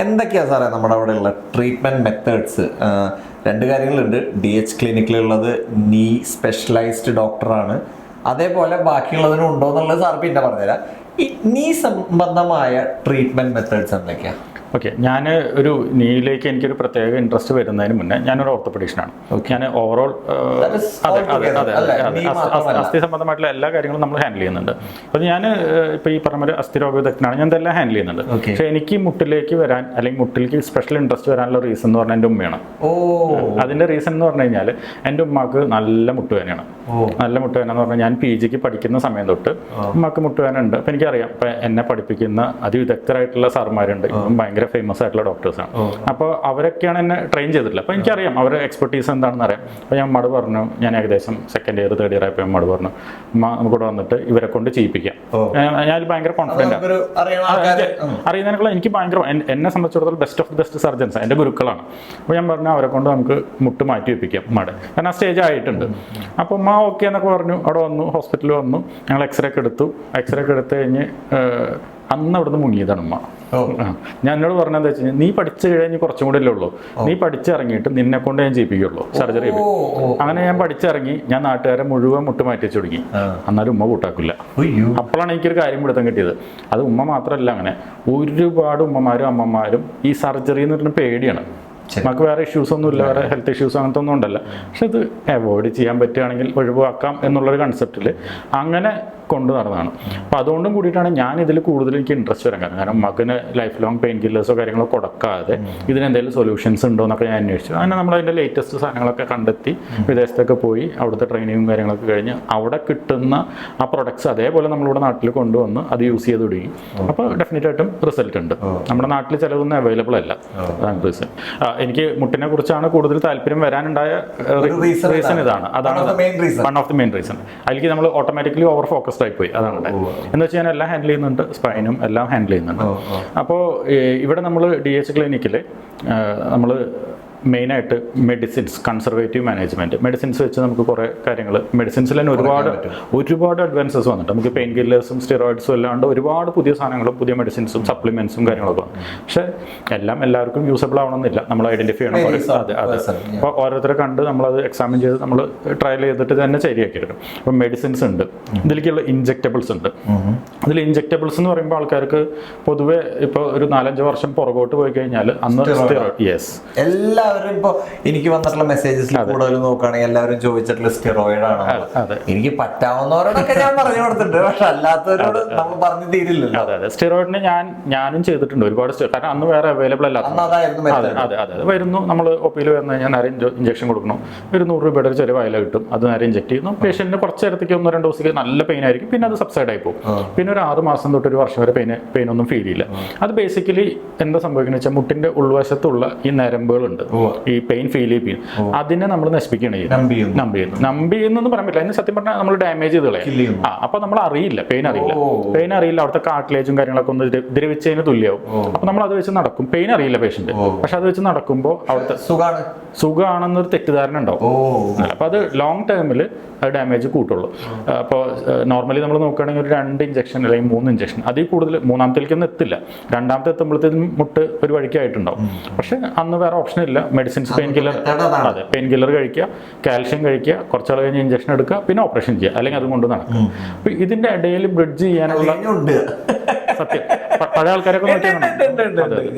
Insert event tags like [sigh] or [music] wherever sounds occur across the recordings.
എന്തൊക്കെയാ സാറേ നമ്മുടെ അവിടെ ഉള്ള ട്രീറ്റ്മെന്റ് മെത്തേഡ്സ് രണ്ട് കാര്യങ്ങളുണ്ട്. ഡി എച്ച് ക്ലിനിക്കിലുള്ളത് നീ സ്പെഷ്യലൈസ്ഡ് ഡോക്ടറാണ് അതേപോലെ ബാക്കിയുള്ളതിനും ഉണ്ടോ എന്നുള്ളത് സാർ പിന്നെ പറഞ്ഞുതരാം. ഈ നീ സംബന്ധമായ ട്രീറ്റ്മെന്റ് മെത്തേഡ്സ് എന്തൊക്കെയാ? ഓക്കെ ഞാൻ ഒരു നീയിലേക്ക് എനിക്കൊരു പ്രത്യേക ഇൻട്രസ്റ്റ് വരുന്നതിന് മുന്നേ ഞാനൊരു ഓർത്തോപെഡീഷ്യനാണ് ഞാൻ ഓവറോൾ അതെ അതെ അതെ അതെ അസ്ഥി- സംബന്ധമായിട്ടുള്ള എല്ലാ കാര്യങ്ങളും നമ്മൾ ഹാൻഡിൽ ചെയ്യുന്നുണ്ട്. അപ്പോൾ ഞാൻ ഇപ്പോൾ ഈ പറഞ്ഞ ഒരു അസ്ഥിരോഗ വിദഗ്ധനാണ് ഞാൻ ഇതെല്ലാം ഹാൻഡിൽ ചെയ്യുന്നുണ്ട്. പക്ഷേ എനിക്ക് മുട്ടിലേക്ക് വരാൻ അല്ലെങ്കിൽ മുട്ടിലേക്ക് സ്പെഷ്യൽ ഇൻട്രസ്റ്റ് വരാനുള്ള റീസൺ എന്ന് പറഞ്ഞാൽ എന്റെ ഉമ്മയാണ്. ഓ. അതിന്റെ റീസൺ എന്ന് പറഞ്ഞു കഴിഞ്ഞാൽ എന്റെ ഉമ്മാക്ക് നല്ല മുട്ടുവേനയാണ്. നല്ല മുട്ടുവേന എന്ന് പറഞ്ഞാൽ ഞാൻ പി ജിക്ക് പഠിക്കുന്ന സമയം തൊട്ട് ഉമ്മാക്ക് മുട്ടുവേന ഉണ്ട്. അപ്പം എനിക്കറിയാം. ഇപ്പം എന്നെ പഠിപ്പിക്കുന്ന അതിവിദഗ്ധരായിട്ടുള്ള സാർമാരുണ്ട് ഇപ്പം ഭയങ്കര ഫേമസ് ആയിട്ടുള്ള ഡോക്ടേഴ്സാണ് അപ്പോൾ അവരൊക്കെയാണ് എന്നെ ട്രെയിൻ ചെയ്തിട്ടുള്ളത്. അപ്പോൾ എനിക്കറിയാം അവരുടെ എക്സ്പെർട്ടീസ് എന്താണെന്ന് അറിയാം. അപ്പോൾ ഞാൻ മട് പറഞ്ഞു ഞാൻ ഏകദേശം സെക്കൻഡ് ഇയർ തേർഡ് ഇയർ ആയപ്പോൾ മട് പറഞ്ഞു കൂടെ നമുക്കിവിടെ വന്നിട്ട് ഇവരെ കൊണ്ട് ചെയ്യിപ്പിക്കാം. ഞാൻ ഭയങ്കര കോൺഫിഡന്റ് അറിയുന്നതിനുള്ള എനിക്ക് അറിയുന്നതിനേക്കാൾ എനിക്ക് ഭയങ്കര എന്നെ സംബന്ധിച്ചിടത്തോളം best of the best surgeons എന്റെ ഗുരുക്കളാണ്. അപ്പോൾ ഞാൻ പറഞ്ഞു അവരെ കൊണ്ട് നമുക്ക് മുട്ട് മാറ്റി വെപ്പിക്കാം മട് കാരണം ആ സ്റ്റേജ് ആയിട്ടുണ്ട്. അപ്പോൾ മാ ഓക്കെ എന്നൊക്കെ പറഞ്ഞു അവിടെ വന്നു ഹോസ്പിറ്റലിൽ വന്നു. ഞങ്ങൾ എക്സ്റേ ഒക്കെ എടുത്തു. എക്സ്റേ ഒക്കെ എടുത്ത് കഴിഞ്ഞ് അന്ന് അവിടുന്ന് മുങ്ങിയതാണ് ഉമ്മ. ഞാൻ എന്നോട് പറഞ്ഞത് വെച്ച് കഴിഞ്ഞാൽ നീ പഠിച്ചു കഴിഞ്ഞ് കുറച്ചും കൂടെ അല്ലേ ഉള്ളൂ. നീ പഠിച്ചിറങ്ങിയിട്ട് നിന്നെ കൊണ്ട് ഞാൻ ചെയ്യിപ്പിക്കുള്ളൂ സർജറി. അങ്ങനെ ഞാൻ പഠിച്ചിറങ്ങി ഞാൻ നാട്ടുകാരെ മുഴുവൻ മുട്ട് മാറ്റി വെച്ച് തുടങ്ങി. എന്നാലും ഉമ്മ കൂട്ടാക്കില്ല. അപ്പോഴാണ് എനിക്കൊരു കാര്യം പിടുത്തം കിട്ടിയത്. അത് ഉമ്മ മാത്രമല്ല അങ്ങനെ. ഒരുപാട് ഉമ്മമാരും അമ്മമാരും ഈ സർജറി എന്ന് പറഞ്ഞ പേടിയാണ്. നമുക്ക് വേറെ ഇഷ്യൂസ് ഒന്നും ഇല്ല വേറെ ഹെൽത്ത് ഇഷ്യൂസ് അങ്ങനത്തെ ഒന്നും ഉണ്ടല്ല. പക്ഷെ ഇത് അവോയ്ഡ് ചെയ്യാൻ പറ്റുകയാണെങ്കിൽ ഒഴിവാക്കാം എന്നുള്ളൊരു കൺസെപ്റ്റിൽ അങ്ങനെ കൊണ്ടു നടന്നതാണ്. അപ്പോൾ അതുകൊണ്ടും കൂടിയിട്ടാണ് ഞാൻ ഇതിൽ കൂടുതൽ എനിക്ക് ഇൻട്രസ്റ്റ് വരാൻ കാരണം കാരണം മകന് ലൈഫ് ലോങ് പെയിൻ കില്ലേഴ്സോ കാര്യങ്ങളോ കൊടുക്കാതെ ഇതിന് എന്തെങ്കിലും സൊല്യൂഷൻസ് ഉണ്ടോ എന്നൊക്കെ ഞാൻ അന്വേഷിച്ചു. അങ്ങനെ നമ്മൾ അതിന്റെ ലേറ്റസ്റ്റ് സാധനങ്ങളൊക്കെ കണ്ടെത്തി വിദേശത്തൊക്കെ പോയി അവിടുത്തെ ട്രെയിനിങ്ങും കാര്യങ്ങളൊക്കെ കഴിഞ്ഞ് അവിടെ കിട്ടുന്ന ആ പ്രൊഡക്ട്സ് അതേപോലെ നമ്മളിവിടെ നാട്ടിൽ കൊണ്ടുവന്ന് അത് യൂസ് ചെയ്ത് തുടങ്ങി. അപ്പോൾ ഡെഫിനറ്റ് ആയിട്ടും റിസൾട്ട് ഉണ്ട്. നമ്മുടെ നാട്ടിൽ ചിലതൊന്നും അവൈലബിൾ അല്ല. അതാണ് റീസൺ എനിക്ക് മുട്ടിനെ കുറിച്ചാണ് കൂടുതൽ താല്പര്യം വരാനുണ്ടായ റീസൺ ഇതാണ്. അതാണ്. One of the main reason അതിലേക്ക് നമ്മൾ ഓട്ടോമാറ്റിക്കലി ഓവർ ഫോക്കസ്ഡ് ആയി പോയി അതാണ് എന്താ എന്ന് വെച്ചാൽ ഞാൻ എല്ലാം ഹാൻഡിൽ ചെയ്യുന്നുണ്ട്. സ്പൈനും എല്ലാം ഹാൻഡിൽ ചെയ്യുന്നുണ്ട്. അപ്പോൾ ഇവിടെ നമ്മൾ ഡി എച്ച് ക്ലിനിക്കിൽ നമ്മൾ മെയിനായിട്ട് മെഡിസിൻസ് കൺസർവേറ്റീവ് മാനേജ്മെന്റ് മെഡിസിൻസ് വെച്ച് നമുക്ക് കുറേ കാര്യങ്ങൾ മെഡിസിൻസിൽ തന്നെ ഒരുപാട് ഒരുപാട് അഡ്വാൻസസ് വന്നിട്ടുണ്ട്. നമുക്ക് പെയിൻ കില്ലേഴ്സും സ്റ്റിറോയിഡ്സും അല്ലാണ്ട് ഒരുപാട് പുതിയ സാധനങ്ങളും പുതിയ മെഡിസിൻസും സപ്ലിമെന്റ്സും കാര്യങ്ങളൊക്കെ വന്നു. പക്ഷേ എല്ലാം എല്ലാവർക്കും യൂസബിൾ ആവണമെന്നില്ല. നമ്മൾ ഐഡന്റിഫൈ ചെയ്യണം. അതെ അതെ. അപ്പോൾ ഓരോരുത്തരെ കണ്ട് നമ്മളത് എക്സാമിൻ ചെയ്ത് നമ്മൾ ട്രയൽ ചെയ്തിട്ട് തന്നെ ശരിയാക്കി എടുക്കും അപ്പോൾ മെഡിസിൻസ് ഉണ്ട് ഇതിലേക്കുള്ള ഇഞ്ചെക്റ്റബിൾസ് ഉണ്ട്. അതിൽ ഇഞ്ചെക്റ്റബിൾസ് എന്ന് പറയുമ്പോൾ ആൾക്കാർക്ക് പൊതുവേ ഇപ്പോൾ ഒരു നാലഞ്ച് വർഷം പുറകോട്ട് പോയി കഴിഞ്ഞാൽ അന്ന് എല്ലാ എല്ലാവരും ഇപ്പൊ എനിക്ക് വന്നിട്ടുള്ള മെസ്സേജസിൽ കൂടുതൽ നോക്കുകയാണെങ്കിൽ എല്ലാവരും ചോദിച്ചിട്ടുള്ള സ്റ്റിറോയിഡ് ആണ്. എനിക്ക് പറ്റാവുന്നവരോടൊക്കെ ഞാൻ പറഞ്ഞു കൊടുത്തിട്ടുണ്ട്. പക്ഷെ അല്ലാത്തവരോട് നമ്മൾ പറഞ്ഞു തീരില്ലല്ലോ. അതെ അതെ. സ്റ്റിറോയിഡിന് ഞാൻ ഞാനും ചെയ്തിട്ടുണ്ട്. ഒരുപാട്. കാരണം അന്ന് വേറെ അവൈലബിൾ അല്ല അതായിരുന്നു അതെ അതെ അതെ. വരുന്നു. നമ്മൾ ഒ പിയിൽ വന്നു കഴിഞ്ഞാൽ നേരെ ഇഞ്ചക്ഷൻ കൊടുക്കണം ഒരു നൂറ് രൂപയുടെ ഒരു ചെറിയ വയല കിട്ടും. അത് നേരെ ഇഞ്ചക്ട് ചെയ്യുന്നു. പേഷ്യന്റിന് കുറച്ച് നേരത്തേക്ക് ഒന്നോ രണ്ടോ ദിവസത്തേക്ക് നല്ല പെയിൻ ആയിരിക്കും. പിന്നെ അത് സബ്സൈഡ് ആയി പോകും. പിന്നെ ഒരു ആറ് മാസം തൊട്ട് ഒരു വർഷം വരെ പെയിൻ പെയിൻ ഒന്നും ഫീൽ ഇല്ല അത് ബേസിക്കലി എന്താ സംഭവിക്കുന്നത് വെച്ചാൽ മുട്ടിന്റെ ഉൾവശത്തുള്ള ഈ നരമ്പുകളുണ്ട്. ഈ പെയിൻ ഫീൽ ചെയ്യും. അതിനെ നമ്മൾ നശിപ്പിക്കുകയാണ് ചെയ്യുന്നത്. നമ്പ് ചെയ്യുന്നു. നമ്പ് ചെയ്യുന്നു. നമ്പ് പറയാൻ പറ്റില്ല. അതിന് സത്യം പറഞ്ഞാൽ നമ്മൾ ഡാമേജ് ചെയ്ത് കളയും. ആ അപ്പൊ നമ്മൾ അറിയില്ല. പെയിൻ അറിയില്ല. പെയിൻ അറിയില്ല. അവിടുത്തെ കാട്ടിലേജും കാര്യങ്ങളൊക്കെ ഒന്ന് ദ്ര- ദ്രവിച്ചതിന് തുല്യമാവും അപ്പൊ നമ്മൾ അത് വെച്ച് നടക്കും. പെയിൻ അറിയില്ല പേഷ്യന്റ് പക്ഷെ അത് വെച്ച് നടക്കുമ്പോൾ അവിടുത്തെ സുഖാണ്. സുഖമാണെന്നൊരു തെറ്റിദ്ധാരണ ഉണ്ടാവും. അപ്പൊ അത് ലോങ് ടേമിൽ അത് ഡാമേജ് കൂട്ടുള്ളൂ. അപ്പോൾ നോർമലി നമ്മൾ നോക്കുകയാണെങ്കിൽ ഒരു രണ്ട് ഇഞ്ചക്ഷൻ അല്ലെങ്കിൽ മൂന്ന് ഇഞ്ചക്ഷൻ അതിൽ കൂടുതൽ മൂന്നാമത്തേക്കൊന്നും എത്തില്ല. രണ്ടാമത്തെ എത്തുമ്പോഴത്തേക്കും മുട്ട് ഒരു വഴിക്കായിട്ടുണ്ടാവും. പക്ഷെ അന്ന് വേറെ ഓപ്ഷൻ ഇല്ല. മെഡിസിൻസ് പെയിൻ കില്ലർ അതെ പെയിൻ കില്ലർ കഴിക്കുക കാൽഷ്യം കഴിക്കുക കുറച്ചാൾ കഴിഞ്ഞ് ഇഞ്ചക്ഷൻ എടുക്കുക പിന്നെ ഓപ്പറേഷൻ ചെയ്യുക. അല്ലെങ്കിൽ അതും കൊണ്ട് നടക്കുക അപ്പൊ ഇതിന്റെ ഇടയിൽ ബ്രിഡ്ജ് ചെയ്യാനുള്ള സത്യം. പഴയ ആൾക്കാരൊക്കെ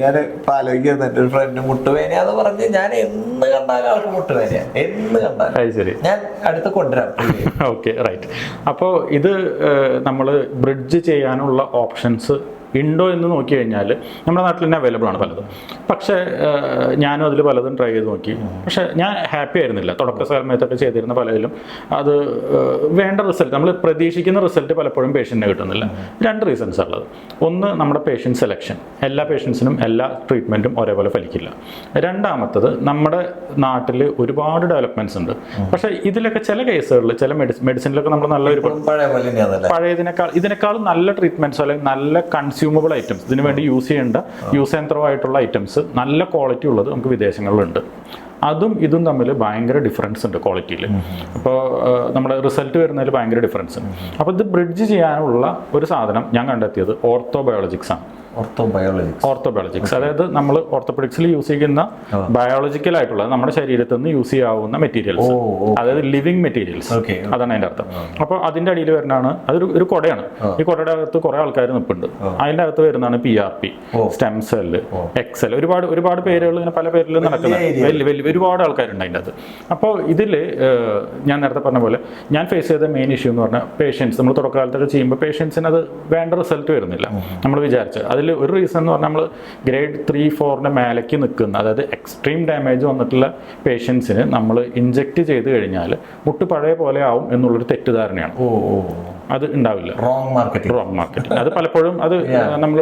ഞാൻ ആലോചിക്കുന്നത് എന്റെ ഒരു ഫ്രണ്ട് മുട്ടുവേനയാന്ന് പറഞ്ഞ് ഞാൻ എന്ന് കണ്ടാലും ആൾക്ക് മുട്ടുവേനയാ. എന്ന് കണ്ടാലും. ഞാൻ അടുത്ത് കൊണ്ടുവരാം. ഓക്കെ റൈറ്റ് അപ്പോൾ ഇത് നമ്മൾ ബ്രിഡ്ജ് ചെയ്യാനുള്ള ഓപ്ഷൻസ് ഉണ്ടോ എന്ന് നോക്കി കഴിഞ്ഞാൽ നമ്മുടെ നാട്ടിൽ തന്നെ അവൈലബിൾ ആണ് പലതും. പക്ഷേ ഞാനും അതിൽ പലതും ട്രൈ ചെയ്ത് നോക്കി. പക്ഷേ ഞാൻ ഹാപ്പി ആയിരുന്നില്ല. തുടക്ക സമയത്തൊക്കെ ചെയ്തിരുന്ന പലതിലും അത് വേണ്ട റിസൾട്ട് നമ്മൾ പ്രതീക്ഷിക്കുന്ന റിസൾട്ട് പലപ്പോഴും പേഷ്യന്റിന് കിട്ടുന്നില്ല. രണ്ട് റീസൺസ് ഉള്ളത്. ഒന്ന് നമ്മുടെ പേഷ്യന്റ് സെലക്ഷൻ എല്ലാ പേഷ്യൻസിനും എല്ലാ ട്രീറ്റ്മെന്റും ഒരേപോലെ ഫലിക്കില്ല. രണ്ടാമത്തത് നമ്മുടെ നാട്ടിൽ ഒരുപാട് ഡെവലപ്മെന്റ്സ് ഉണ്ട്. പക്ഷേ ഇതിലൊക്കെ ചില കേസുകളിൽ ചില മെഡിസിൻ മെഡിസിനിലൊക്കെ നമ്മൾ നല്ലൊരു പഴയതിനേക്കാൾ ഇതിനേക്കാളും നല്ല ട്രീറ്റ്മെന്റ്സ് അല്ലെങ്കിൽ നല്ല കൺസ്യൂമബിൾ ഐറ്റംസ് ഇതിനു വേണ്ടി യൂസ് ചെയ്യേണ്ട യൂസ് ആൻഡ് ത്രോ ആയിട്ടുള്ള ഐറ്റംസ് നല്ല ക്വാളിറ്റി ഉള്ളത് നമുക്ക് വിദേശങ്ങളിലുണ്ട്. അതും ഇതും തമ്മിൽ ഭയങ്കര ഡിഫറൻസ് ഉണ്ട് ക്വാളിറ്റിയിൽ അപ്പോൾ നമ്മുടെ റിസൾട്ട് വരുന്നതിൽ ഭയങ്കര ഡിഫറൻസ് ഉണ്ട്. അപ്പോൾ ഇത് ബ്രിഡ്ജ് ചെയ്യാനുള്ള ഒരു സാധനം ഞാൻ കണ്ടെത്തിയത് ഓർത്തോബയോളജിക്സ് ആണ്. ഓർത്തോബയോളജിക്സ് ഓർത്തോബയോളജിക്സ് അതായത് നമ്മൾ ഓർത്തോപെഡിക്സിൽ യൂസ് ചെയ്യുന്ന ബയോളജിക്കൽ ആയിട്ടുള്ള നമ്മുടെ ശരീരത്തിൽ നിന്ന് യൂസ് ചെയ്യാവുന്ന മെറ്റീരിയൽസ്. അതായത് ലിവിങ് മെറ്റീരിയൽസ് അതാണ് അതിന്റെ അർത്ഥം. അപ്പോൾ അതിന്റെ അടിയിൽ വരുന്നതാണ് അതൊരു ഒരു കൊടയാണ്. ഈ കൊടയുടെ അകത്ത് കുറെ ആൾക്കാർ നിൽപ്പുണ്ട്. അതിന്റെ അകത്ത് വരുന്നതാണ് P R P stem cell stem cell Excel ഒരുപാട് ഒരുപാട് പേരുകൾ ഇങ്ങനെ പല പേരിൽ നടക്കുന്നത്. വലിയ വലിയ ഒരുപാട് ആൾക്കാരുണ്ട് അതിന്റെ അത് അപ്പോൾ ഇതിൽ ഞാൻ നേരത്തെ പറഞ്ഞ പോലെ ഞാൻ ഫേസ് ചെയ്ത മെയിൻ ഇഷ്യൂ എന്ന് പറഞ്ഞാൽ പേഷ്യൻസ് നമ്മൾ തുടക്കകാലത്തൊക്കെ ചെയ്യുമ്പോൾ പേഷ്യൻസിന് അത് വേണ്ട റിസൾട്ട് വരുന്നില്ല. നമ്മൾ വിചാരിച്ച്. അതിൽ ഒരു റീസൺ എന്ന് പറഞ്ഞാൽ നമ്മൾ ഗ്രേഡ് ത്രീ ഫോറിന്റെ മേലേക്ക് നിൽക്കുന്ന അതായത് എക്സ്ട്രീം ഡാമേജ് വന്നിട്ടുള്ള പേഷ്യൻസിന് നമ്മൾ ഇഞ്ചെക്ട് ചെയ്ത് കഴിഞ്ഞാൽ മുട്ട് പഴയ പോലെ ആവും എന്നുള്ളൊരു തെറ്റിദ്ധാരണയാണ്. ഓ ഓ. അത് ഉണ്ടാവില്ല. റോങ് മാർക്കറ്റ് റോങ് മാർക്കറ്റിംഗ് അത് പലപ്പോഴും അത് [laughs] നമ്മൾ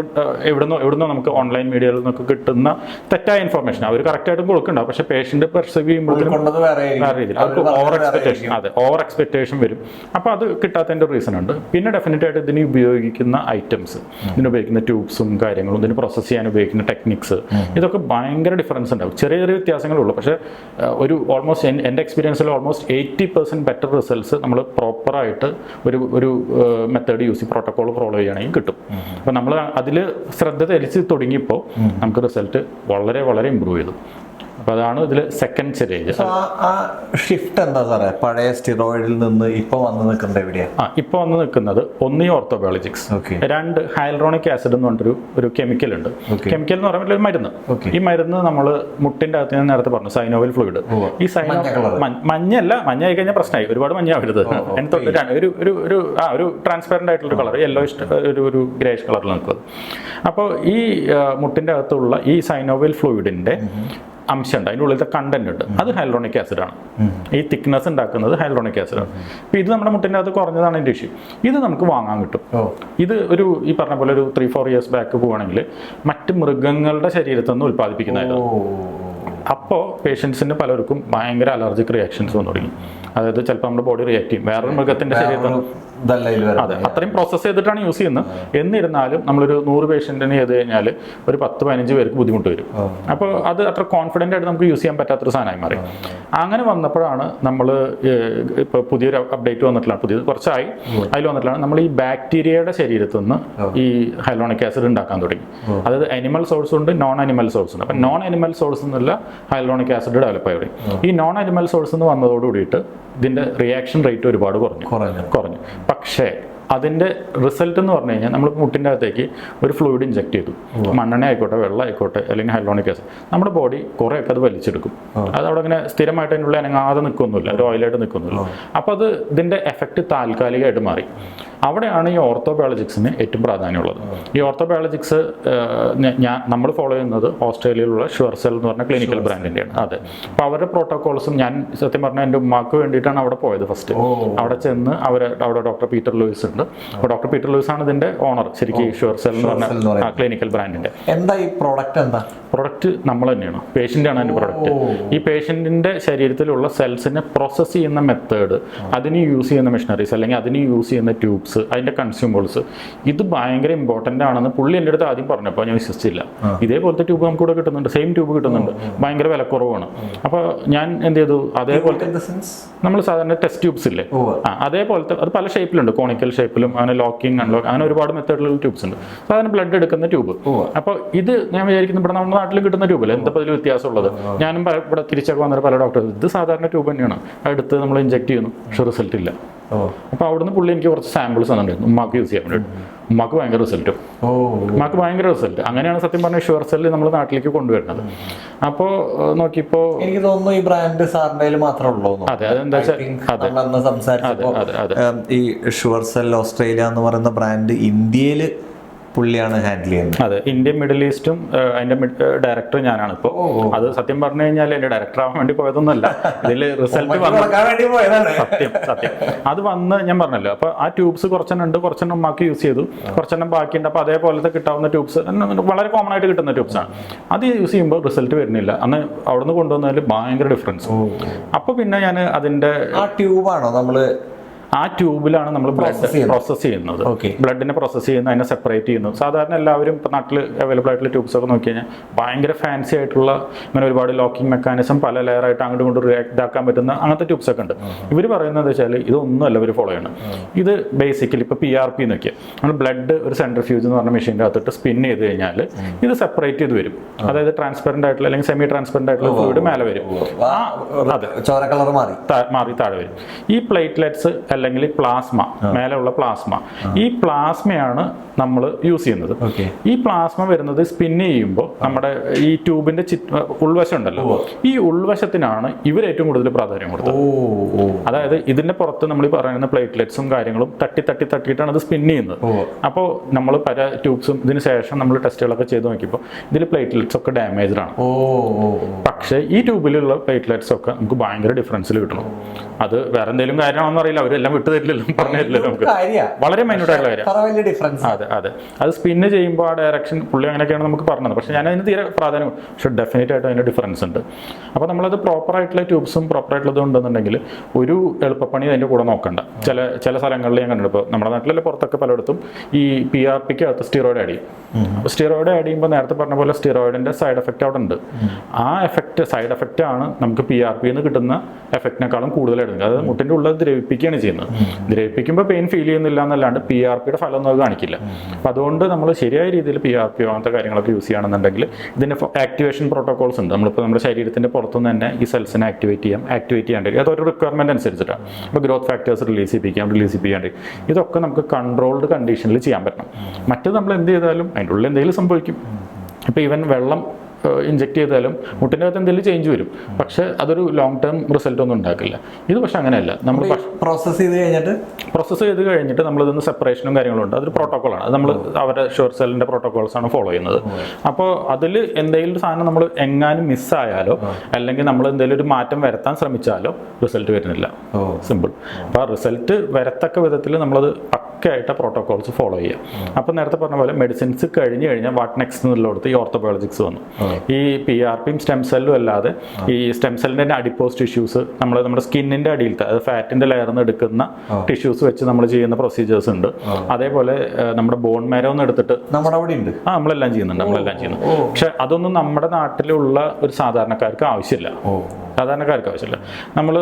എവിടുന്നോ എവിടുന്നോ നമുക്ക് ഓൺലൈൻ മീഡിയയിൽ നിന്നൊക്കെ കിട്ടുന്ന തെറ്റായ ഇൻഫർമേഷൻ അവർ കറക്റ്റായിട്ടും കൊടുക്കുന്നുണ്ടാവും. പക്ഷേ പേഷ്യന്റ് പെർസീവ് ചെയ്യുമ്പോഴത്തേക്കും കൊണ്ടത് വേറെ രീതിയിൽ. അവർക്ക് ഓവർ എക്സ്പെക്ടേഷൻ അതെ ഓവർ എക്സ്പെക്ടേഷൻ വരും. അപ്പോൾ അത് കിട്ടാത്തതിന്റെ റീസൺ ഉണ്ട്. പിന്നെ ഡെഫിനറ്റ് ആയിട്ട് ഇതിന് ഉപയോഗിക്കുന്ന ഐറ്റംസ് ഇതിന് ഉപയോഗിക്കുന്ന ട്യൂബ്സും കാര്യങ്ങളും ഇതിന് പ്രോസസ് ചെയ്യാൻ ഉപയോഗിക്കുന്ന ടെക്നിക്സ് ഇതൊക്കെ ഭയങ്കര ഡിഫറൻസ് ഉണ്ടാവും. ചെറിയ ചെറിയ വ്യത്യാസങ്ങളുള്ളൂ. പക്ഷെ ഒരു ഓൾമോസ്റ്റ് എന്റെ എക്സ്പീരിയൻസിൽ almost eighty percent better results നമ്മൾ പ്രോപ്പറായിട്ട് ഒരു ഒരു മെത്തേഡ് യൂസ് പ്രോട്ടോകോൾ ഫോളോ ചെയ്യുകയാണെങ്കിൽ കിട്ടും. അപ്പോൾ നമ്മൾ അതിൽ ശ്രദ്ധ തെളിച്ച് തുടങ്ങിയപ്പോൾ നമുക്ക് റിസൾട്ട് വളരെ വളരെ ഇമ്പ്രൂവ് ചെയ്തു. അപ്പോൾ അതാണ് ഇതിൽ സെക്കൻഡ് സ്റ്റേജ് ആ ഷിഫ്റ്റ് എന്താ സാറേ? പഴയ സ്റ്റിറോയിഡിൽ നിന്ന് ഇപ്പൊ വന്ന് നിൽക്കുന്നത് എവിടെയാണ് ആ ഇപ്പോൾ വന്ന് നിൽക്കുന്നത് ഒന്ന് ഓർത്തോബയോളജിക്സ് ഓക്കെ രണ്ട് ഹൈലറോണിക് ആസിഡ് എന്ന് പറഞ്ഞൊരു ഒരു കെമിക്കൽ ഉണ്ട്. കെമിക്കൽ എന്ന് പറയുമ്പോൾ ഒരു മരുന്ന്. ഈ മരുന്ന് നമ്മൾ മുട്ടിന്റെ അകത്ത് ഞാൻ നേരത്തെ പറഞ്ഞു സൈനോവൽ ഫ്ലൂയിഡ് ഈ സൈനോ മഞ്ഞ. മഞ്ഞ- മഞ്ഞല്ല മഞ്ഞ ആയി കഴിഞ്ഞാൽ പ്രശ്നമായി ഒരുപാട് മഞ്ഞാവരുത് അതിന് തൊട്ട് രണ്ട് ഒരു ഒരു ഒരു ആ ഒരു ട്രാൻസ്പെറന്റ് ആയിട്ടുള്ള കളർ യെല്ലോ ഒരു ഒരു ഗ്രേഷ് കളറിൽ നിൽക്കുന്നത്. അപ്പോൾ ഈ മുട്ടിന്റെ മുട്ടിന്റെ അകത്തുള്ള ഈ സൈനോവൽ ഫ്ലൂയിഡിന്റെ അംശമുണ്ട്. അതിന്റെ ഉള്ളിലത്തെ കണ്ടന്റ് ഉണ്ട്. അത് ഹൈലോണിക് ആസിഡാണ് ഈ തിക്നെസ് ഉണ്ടാക്കുന്നത് ഹൈലോണിക് ആസിഡാണ് അപ്പോൾ ഇത് നമ്മുടെ മുട്ടിന്റെ അകത്ത് കുറഞ്ഞതാണ് എന്റെ ഇഷ്യൂ ഇത് നമുക്ക് വാങ്ങാൻ കിട്ടും. ഇത് ഒരു ഈ പറഞ്ഞ പോലെ ഒരു ത്രീ ഫോർ ഇയേഴ്സ് ബാക്ക് പോവുകയാണെങ്കിൽ മറ്റ് മൃഗങ്ങളുടെ ശരീരത്തിൽ നിന്ന് ഉൽപ്പാദിപ്പിക്കുന്നതായിരുന്നു അപ്പോൾ പേഷ്യൻസിന് പലർക്കും ഭയങ്കര അലർജിക് റിയാക്ഷൻസ് വന്നു തുടങ്ങി. അതായത് ചിലപ്പോൾ നമ്മുടെ ബോഡി റിയാക്ട് ചെയ്യും. വേറൊരു മൃഗത്തിന്റെ ശരീരത്തിൽ അതെ അത്രയും പ്രോസസ്സ് ചെയ്തിട്ടാണ് യൂസ് ചെയ്യുന്നത്. എന്നിരുന്നാലും നമ്മളൊരു നൂറ് പേഷ്യന്റിന് ചെയ്ത് കഴിഞ്ഞാൽ ഒരു പത്ത് പതിനഞ്ച് പേർക്ക് ബുദ്ധിമുട്ട് വരും. അപ്പോൾ അത് അത്ര കോൺഫിഡന്റ് ആയിട്ട് നമുക്ക് യൂസ് ചെയ്യാൻ പറ്റാത്തൊരു സാധനമായി മാറി. അങ്ങനെ വന്നപ്പോഴാണ് നമ്മൾ ഇപ്പോൾ പുതിയൊരു അപ്ഡേറ്റ് വന്നിട്ടില്ല. പുതിയത് കുറച്ചായി. അതിൽ വന്നിട്ടില്ല. നമ്മൾ ഈ ബാക്ടീരിയയുടെ ശരീരത്തിൽ നിന്ന് ഈ ഹൈലോണിക് ആസിഡ് ഉണ്ടാക്കാൻ തുടങ്ങി. അതായത് അനിമൽ സോഴ്സ് ഉണ്ട് നോൺ അനിമൽ സോഴ്സ് ഉണ്ട്. അപ്പം നോൺ അനിമൽ സോഴ്സ് എന്നുള്ള ഹൈലോണിക് ആസിഡ് ഡെവലപ്പ് ആയി തുടങ്ങി. ഈ നോൺ അനിമൽ സോഴ്സ് എന്ന് വന്നതോടുകൂടിയിട്ട് ഇതിന്റെ റിയാക്ഷൻ റേറ്റ് ഒരുപാട് കുറഞ്ഞു. കുറഞ്ഞു. പക്ഷേ അതിന്റെ റിസൾട്ട് എന്ന് പറഞ്ഞു കഴിഞ്ഞാൽ നമ്മൾ മുട്ടിന്റെ അകത്തേക്ക് ഒരു ഫ്ലൂയിഡ് ഇഞ്ചെക്ട് ചെയ്തു. മണ്ണെണ്ണ ആയിക്കോട്ടെ വെള്ളം ആയിക്കോട്ടെ അല്ലെങ്കിൽ ഹൈലോണിക് ആസിഡ് നമ്മുടെ ബോഡി കുറേയൊക്കെ അത് വലിച്ചെടുക്കും. അത് അവിടെ ഇങ്ങനെ സ്ഥിരമായിട്ട് അതിനുള്ളിൽ അനങ്ങാതെ നിൽക്കൊന്നുമില്ല ഒരു ഓയിലായിട്ട് നിൽക്കൊന്നുമില്ല. അപ്പോൾ അത് ഇതിന്റെ എഫക്റ്റ് താൽക്കാലികമായിട്ട് മാറി. അവിടെയാണ് ഈ ഓർത്തോബയോളജിക്സിന് ഏറ്റവും പ്രാധാന്യമുള്ളത്. ഈ ഓർത്തോബയോളജിക്സ് ഞാൻ നമ്മൾ ഫോളോ ചെയ്യുന്നത് ഓസ്ട്രേലിയയിലുള്ള ഷുവർസെൽ എന്ന് പറഞ്ഞ ക്ലിനിക്കൽ ബ്രാൻഡിന്റെയാണ് അതെ. അപ്പോൾ അവരുടെ പ്രോട്ടോകോൾസും ഞാൻ സത്യം പറഞ്ഞാൽ എന്റെ ഉമ്മാക്ക് വേണ്ടിയിട്ടാണ് അവിടെ പോയത് ഫസ്റ്റ് അവിടെ ചെന്ന് അവർ അവിടെ ഡോക്ടർ പീറ്റർ ലൂയിസ് ഉണ്ട്. അപ്പോൾ ഡോക്ടർ പീറ്റർ ലൂസ് ആണ് ഇതിന്റെ ഓണർ. ശരിക്കും ഷുവർ സെൽ എന്ന് പറഞ്ഞ. ക്ലിനിക്കൽ ബ്രാൻഡിന്റെ എന്താ ഈ പ്രോഡക്റ്റ് എന്താ? പ്രോഡക്റ്റ് നമ്മൾ തന്നെയാണ്. പേഷ്യന്റ് ആണ് അതിന്റെ പ്രോഡക്റ്റ് ഈ പേഷ്യന്റിന്റെ ശരീരത്തിലുള്ള സെൽസിനെ പ്രോസസ് ചെയ്യുന്ന മെത്തേഡ് അതിന് യൂസ് ചെയ്യുന്ന മെഷീനറീസ് അല്ലെങ്കിൽ അതിന് യൂസ് ചെയ്യുന്ന ട്യൂബ്സ് അതിന്റെ കൺസ്യൂമബിൾസ് ഇത് ഭയങ്കര ഇമ്പോർട്ടന്റ് ആണെന്ന് പുള്ളി എന്റെ അടുത്ത് ആദ്യം പറഞ്ഞപ്പോൾ ഞാൻ വിശ്വസിച്ചില്ല. ഇതേപോലത്തെ ട്യൂബ് നമുക്ക് ഇവിടെ കിട്ടുന്നുണ്ട്. സെയിം ട്യൂബ് കിട്ടുന്നുണ്ട്. ഭയങ്കര വിലക്കുറവാണ്. അപ്പോൾ ഞാൻ എന്ത് ചെയ്തു? അതേപോലത്തെ നമ്മൾ സാധാരണ ടെസ്റ്റ് ട്യൂബ്സ് ഇല്ലേ? ആ അതേപോലത്തെ അത് പല ഷേപ്പിലുണ്ട് കോണിക്കൽ ഷേപ്പിലും അങ്ങനെ ലോക്കിംഗ് അൺലോക്ക് അങ്ങനെ ഒരുപാട് മെത്തേഡിലുള്ള ട്യൂബ്സ് ഉണ്ട്. സാധാരണ ബ്ലഡ് എടുക്കുന്ന ട്യൂബ് അപ്പൊ അപ്പോൾ ഇത് ഞാൻ വിചാരിക്കുന്നു ഇവിടെ നമ്മുടെ നാട്ടിൽ കിട്ടുന്ന ട്യൂബല്ലേ എന്താ ഇതിൽ വ്യത്യാസമുള്ളത്? ഞാനും ഇവിടെ തിരിച്ചൊക്കെ വന്നിട്ട് പല ഡോക്ടർ ഇത് സാധാരണ ട്യൂബ് തന്നെയാണ്. എടുത്ത് നമ്മൾ ഇഞ്ചെക്ട് ചെയ്യുന്നു. പക്ഷെ റിസൾട്ട് ഇല്ല. അപ്പൊ അപ്പോൾ അവിടുന്ന് പുള്ളി എനിക്ക് കുറച്ച് സാമ്പിൾസ് തന്നിട്ടുണ്ടായിരുന്നു. ഉമ്മാക്ക് യൂസ് ചെയ്യാൻ വേണ്ടിയിട്ട്. ഉമ്മാക്ക് ഭയങ്കര റിസൾട്ടും ഉമ്മാക്ക് ഭയങ്കര റിസൾട്ട് അങ്ങനെയാണ് സത്യം പറഞ്ഞ ഷുവർ സെല്ല് നമ്മൾ നാട്ടിലേക്ക് കൊണ്ടുവരുന്നത്. അപ്പോൾ നോക്കിയപ്പോൾ എനിക്ക് തോന്നുന്നു ഈ ബ്രാൻഡ് കയ്യിൽ മാത്രമേ ഉള്ളൂ. അതെ അതെന്താ വെച്ചാൽ അതെ, അതെ. ഉം, ഓസ്ട്രേലിയ എന്ന് പറയുന്ന ബ്രാൻഡ് ഇന്ത്യയിൽ പുള്ളിയാണ് ഹാൻഡിൽ ചെയ്യുന്നത്. അതെ ഇന്ത്യൻ മിഡിൽ ഈസ്റ്റും അതിന്റെ ഡയറക്ടർ ഞാനാണ് ഇപ്പോൾ ഓ. അത് സത്യം പറഞ്ഞു കഴിഞ്ഞാൽ എന്റെ ഡയറക്ടർ ആവാൻ വേണ്ടി പോയതൊന്നുമല്ല. ഇതിൽ റിസൾട്ട് വന്നു. വേണ്ടി പോയതാണ്. സത്യം സത്യം. അത് വന്ന് ഞാൻ പറഞ്ഞല്ലോ അപ്പൊ ആ ട്യൂബ്സ് കുറച്ചെണ്ണം ഉണ്ട് കുറച്ചെണ്ണം ഉമ്മാക്കി യൂസ് ചെയ്തു കുറച്ചെണ്ണം ബാക്കിയുണ്ട്. അപ്പൊ അതേപോലത്തെ കിട്ടാവുന്ന ട്യൂബ്സ് വളരെ കോമൺ ആയിട്ട് കിട്ടുന്ന ട്യൂബ്സ് ആണ്. അത് യൂസ് ചെയ്യുമ്പോൾ റിസൾട്ട് വരുന്നില്ല. അന്ന് അവിടുന്ന് കൊണ്ടുവന്നതിൽ ഭയങ്കര ഡിഫറൻസ് അപ്പൊ പിന്നെ ഞാൻ അതിന്റെ ആ ട്യൂബാണോ നമ്മൾ ആ ട്യൂബിലാണ് നമ്മൾ ബ്ലഡ് ചെയ്യുന്നത്. പ്രോസസ്സ് ചെയ്യുന്നത്. ബ്ലഡിനെ പ്രോസസ്സ് ചെയ്യുന്ന അതിനെ സെപ്പറേറ്റ് ചെയ്യുന്നു. സാധാരണ എല്ലാവരും ഇപ്പോൾ നാട്ടിൽ അവൈലബിൾ ആയിട്ടുള്ള ട്യൂബ്സ് ഒക്കെ നോക്കി കഴിഞ്ഞാൽ ഭയങ്കര ഫാൻസി ആയിട്ടുള്ള ഇങ്ങനെ ഒരുപാട് ലോക്കിംഗ് മെക്കാനിസം പല ലെയറായിട്ട് അങ്ങോട്ട് കൊണ്ട് റിയാക്ട് ആക്കാൻ പറ്റുന്ന അങ്ങനത്തെ ട്യൂബ്സ് ഒക്കെ ഉണ്ട്. ഇവർ പറയുന്നത് വെച്ചാൽ ഇതൊന്നുമല്ല ഇവർ ഫോളോ ചെയ്യണം ഇത് ബേസിക്കലി ഇപ്പോൾ പി ആർ പി നോക്കിയാൽ നമ്മൾ ബ്ലഡ് ഒരു സെൻട്രിഫ്യൂജ് എന്ന് പറഞ്ഞ മെഷീന്റെ അകത്തിട്ട് സ്പിൻ ചെയ്ത് കഴിഞ്ഞാൽ ഇത് സെപ്പറേറ്റ് ചെയ്ത് വരും. അതായത് ട്രാൻസ്പെറന്റ് ആയിട്ടുള്ള അല്ലെങ്കിൽ സെമി ട്രാൻസ്പെറന്റ് ആയിട്ടുള്ള ഫ്ലൂയിഡ് മേലെ വരും. മാറി. താഴെ വരും. ഈ പ്ലേറ്റ്ലെറ്റ്സ് അല്ലെങ്കിൽ പ്ലാസ്മ മേലെയുള്ള പ്ലാസ്മ. ഈ പ്ലാസ്മയാണ് നമ്മൾ യൂസ് ചെയ്യുന്നത്. ഈ പ്ലാസ്മ വരുന്നത് സ്പിൻ ചെയ്യുമ്പോൾ നമ്മുടെ ഈ ട്യൂബിന്റെ ഉൾവശം ഉണ്ടല്ലോ ഈ ഉൾവശത്തിനാണ് ഇവർ ഏറ്റവും കൂടുതൽ പ്രാധാന്യം കൊടുത്തത്. അതായത് ഇതിന്റെ പുറത്ത് നമ്മൾ പറയുന്ന പ്ലേറ്റ്ലെറ്റ്സും കാര്യങ്ങളും തട്ടി തട്ടി തട്ടിയിട്ടാണ് അത് സ്പിൻ ചെയ്യുന്നത്. അപ്പോൾ നമ്മൾ പല ട്യൂബ്സും ഇതിന് ശേഷം നമ്മൾ ടെസ്റ്റുകളൊക്കെ ചെയ്ത് നോക്കിയപ്പോൾ ഇതിൽ പ്ലേറ്റ്ലെറ്റ്സ് ഒക്കെ ഡാമേജ്ഡ് ആണ്. പക്ഷേ ഈ ട്യൂബിലുള്ള പ്ലേറ്റ്ലെറ്റ്സ് ഒക്കെ നമുക്ക് ഭയങ്കര ഡിഫറൻസിൽ കിട്ടണം. അത് വേറെ എന്തെങ്കിലും കാര്യമാണെന്ന് അറിയില്ല. അവരെല്ലാം വിട്ടു തരില്ലല്ലോ പറഞ്ഞു നമുക്ക്. വളരെ മൈന്യൂട്ടായിട്ടുള്ള കാര്യം. ഡിഫറൻസ് അതെ അതെ. അത് സ്പിന്ന് ചെയ്യുമ്പോൾ ആ ഡയറക്ഷൻ പുള്ളി അങ്ങനെയൊക്കെയാണ് നമുക്ക് പറഞ്ഞത്. പക്ഷെ ഞാൻ അതിന് തീരെ പ്രാധാന്യം പക്ഷെ ഡെഫിനറ്റ് ആയിട്ട് അതിന് ഡിഫറൻസ് ഉണ്ട്. അപ്പോൾ നമ്മളത് പ്രോപ്പർ ആയിട്ടുള്ള ട്യൂബ്സും പ്രോപ്പർ ആയിട്ടുള്ളത് ഉണ്ടെന്നുണ്ടെങ്കിൽ ഒരു എളുപ്പപ്പണി അതിന്റെ കൂടെ നോക്കണ്ട. ചില ചില സ്ഥലങ്ങളിൽ ഞാൻ കണ്ടിട്ടുണ്ട്. ഇപ്പോൾ നമ്മുടെ നാട്ടിലല്ലേ പുറത്തൊക്കെ പലയിടത്തും ഈ പി ആർ പിക്ക് അകത്ത് സ്റ്റിറോയിഡ് ആഡ് ചെയ്യും സ്റ്റിറോയിഡ് ആഡ് ചെയ്യുമ്പോൾ നേരത്തെ പറഞ്ഞ പോലെ സ്റ്റിറോയിഡിന്റെ സൈഡ് എഫക്റ്റ് അവിടെ ഉണ്ട്. ആ എഫക്റ്റ് സൈഡ് എഫക്റ്റ് ആണ് നമുക്ക് പി ആർ പിന്ന് കിട്ടുന്ന എഫക്റ്റിനേക്കാളും കൂടുതലായിട്ട് അതായത് മുട്ടിന്റെ ഉള്ളത് ദ്രവിപ്പിക്കുകയാണ് ചെയ്യുന്നത്. ദ്രവിപ്പിക്കുമ്പോൾ പെയിൻ ഫീൽ ചെയ്യുന്നില്ല എന്നല്ലാണ്ട് പി ആർ പിയുടെ ഫലം ഒന്നും അത് കാണിക്കില്ല. അപ്പം അതുകൊണ്ട് നമ്മൾ ശരിയായ രീതിയിൽ പി ആർ പി അങ്ങനത്തെ കാര്യങ്ങളൊക്കെ യൂസ് ചെയ്യുകയാണെന്നുണ്ടെങ്കിൽ ഇതിന്റെ ആക്ടിവേഷൻ പ്രോട്ടോകോൾസ് ഉണ്ട്. നമ്മളിപ്പോൾ നമ്മുടെ ശരീരത്തിന്റെ പുറത്തുനിന്ന് തന്നെ ഈ സെൽസിനെ ആക്ടിവേറ്റ് ചെയ്യാം ആക്ടിവേറ്റ് ചെയ്യാണ്ട് അതൊരു റിക്വയർമെന്റ് അനുസരിച്ചിട്ടാണ്. ഇപ്പോൾ ഗ്രോത്ത് ഫാക്ടേഴ്സ് റിലീസ് ചെയ്യിപ്പിക്കാം റിലീസ് ചെയ്യാണ്ട് ഇതൊക്കെ നമുക്ക് കൺട്രോൾഡ് കണ്ടീഷനിൽ ചെയ്യാൻ പറ്റണം. മറ്റത് നമ്മൾ എന്ത് ചെയ്താലും അതിന്റെ ഉള്ളിൽ എന്തെങ്കിലും സംഭവിക്കും. ഇപ്പോൾ ഇവൻ വെള്ളം ഇഞ്ചെക്ട് ചെയ്താലും മുട്ടിന്റെ അകത്ത് എന്തെങ്കിലും ചേഞ്ച് വരും. പക്ഷേ അതൊരു ലോങ് ടേം റിസൾട്ട് ഒന്നും ഉണ്ടാക്കില്ല. ഇത് പക്ഷെ അങ്ങനെയല്ല. നമ്മൾ പ്രോസസ്സ് ചെയ്ത് കഴിഞ്ഞിട്ട്? പ്രോസസ്സ് ചെയ്ത് കഴിഞ്ഞിട്ട് നമ്മൾ ഇതിന് സെപ്പറേഷനും കാര്യങ്ങളും ഉണ്ട്. അതൊരു പ്രോട്ടോക്കോളാണ് അത് നമ്മൾ അവരുടെ ഷുവർ സെല്ലിന്റെ പ്രോട്ടോകോൾസ് ആണ് ഫോളോ ചെയ്യുന്നത്. അപ്പോൾ അതിൽ എന്തെങ്കിലും ഒരു സാധനം നമ്മൾ എങ്ങാനും മിസ്സായാലോ അല്ലെങ്കിൽ നമ്മൾ എന്തെങ്കിലും ഒരു മാറ്റം വരുത്താൻ ശ്രമിച്ചാലോ റിസൾട്ട് വരുന്നില്ല. സിമ്പിൾ അപ്പോൾ ആ റിസൾട്ട് വരത്തക്ക വിധത്തിൽ നമ്മളത് പക്കയായിട്ട് പ്രോട്ടോകോൾസ് ഫോളോ ചെയ്യുക. അപ്പോൾ നേരത്തെ പറഞ്ഞ പോലെ മെഡിസിൻസ് കഴിഞ്ഞ് കഴിഞ്ഞാൽ വാട്ട് നെക്സ്റ്റ് എന്നുള്ളടത്ത് ഈ ഓർത്തോബയോളജിക്സ് വന്നു. ഈ പി ആർ പിയും സ്റ്റെം സെല്ലും അല്ലാതെ ഈ സ്റ്റെം സെല്ലിന്റെ അഡിപ്പോസ് ടിഷ്യൂസ് നമ്മൾ നമ്മുടെ സ്കിന്നിന്റെ അടിയിലത്തെ അത് ഫാറ്റിന്റെ ലെയറിൽ നിന്ന് എടുക്കുന്ന ടിഷ്യൂസ് വെച്ച് നമ്മൾ ചെയ്യുന്ന പ്രൊസീജിയേഴ്സ് ഉണ്ട്. അതേപോലെ നമ്മുടെ ബോൺ മേരോന്ന് എടുത്തിട്ട് നമ്മുടെ അവിടെ ഉണ്ട്. ആ നമ്മളെല്ലാം ചെയ്യുന്നുണ്ട് നമ്മളെല്ലാം ചെയ്യുന്നു പക്ഷെ അതൊന്നും നമ്മുടെ നാട്ടിലുള്ള ഒരു സാധാരണക്കാർക്ക് ആവശ്യമില്ല. സാധാരണക്കാർക്ക് ആവശ്യമില്ല നമ്മൾ